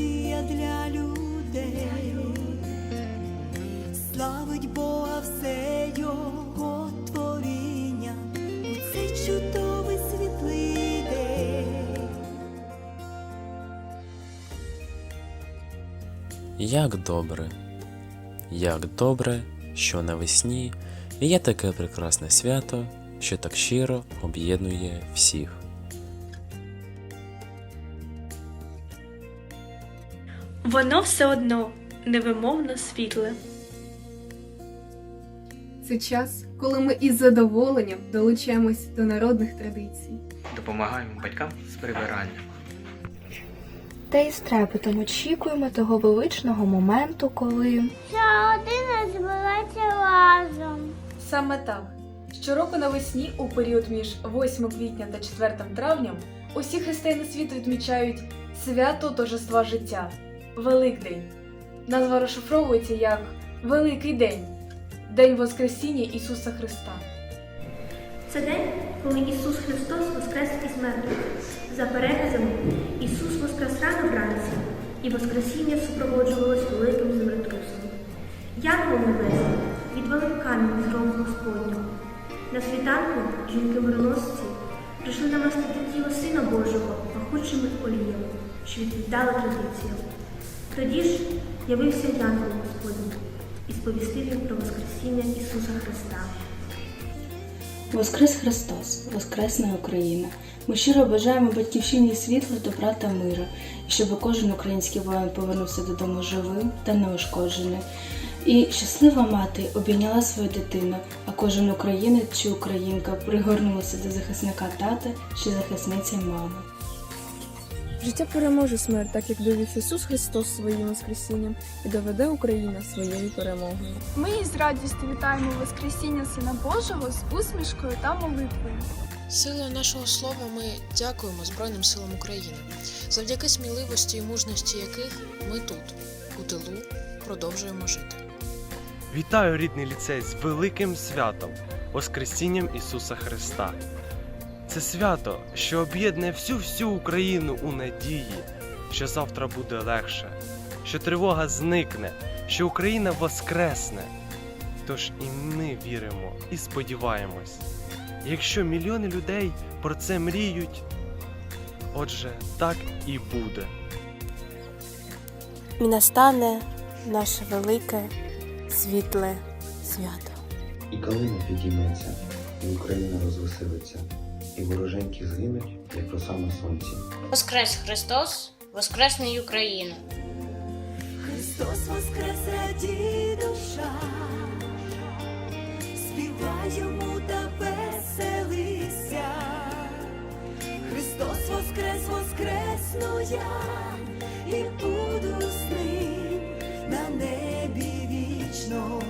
мелодія для людей, славить Бога все його творіння у цей чудовий світлий день. Як добре, як добре, що навесні є таке прекрасне свято, що так щиро об'єднує всіх. Воно все одно невимовно світле. Це час, коли ми із задоволенням долучаємось до народних традицій. Допомагаємо батькам з прибиранням. Та із трепетом очікуємо того величного моменту, коли Вся родина збирається разом. Саме так. Щороку навесні, у період між 8 квітня та 4 травня, усі християни світу відмічають свято торжества життя Великдень. Назва розшифровується як Великий День День Воскресіння Ісуса Христа. Це день, коли Ісус Христос воскрес із мертвих. За переказами, Ісус воскрес рано вранці, і Воскресіння супроводжувалось великим землетрусом. Янгол Небесний відвалив камінь з грому Господнього. На світанку жінки-мироносці прийшли намастити тіло Сина Божого пахучими оліями, що відповідали традиціям. Тоді ж явився Янгол Господній і сповістив їм про Воскресіння Ісуса Христа. Воскрес Христос, Воскресна Україна. Ми щиро бажаємо батьківщині світла, добра та миру, і щоб кожен український воїн повернувся додому живим та неушкодженим. І щаслива мати обійняла свою дитину, а кожен українець чи українка пригорнулася до захисника тата чи захисниці мами. Життя переможе смерть, так як довів Ісус Христос своїм Воскресінням і доведе Україна своєю перемогою. Ми із радістю вітаємо Воскресіння Сина Божого з усмішкою та молитвою. Силою нашого слова ми дякуємо Збройним силам України, завдяки сміливості і мужності яких ми тут, у тилу, продовжуємо жити. Вітаю рідний ліцей з великим святом Воскресінням Ісуса Христа. Це свято, що об'єднує всю всю Україну у надії, що завтра буде легше, що тривога зникне, що Україна воскресне. Тож і ми віримо і сподіваємось. Якщо мільйони людей про це мріють, отже, так і буде. і настане наше велике світле свято. І калина підійметься, і Україна розвеселиться, і вороженьки згинуть, як роса на сонці. Воскрес Христос, Воскресний Україна. Христос Воскрес раді душа, співаємо та веселися, Христос Воскрес, Воскресну я і буду з ним на небі вічно.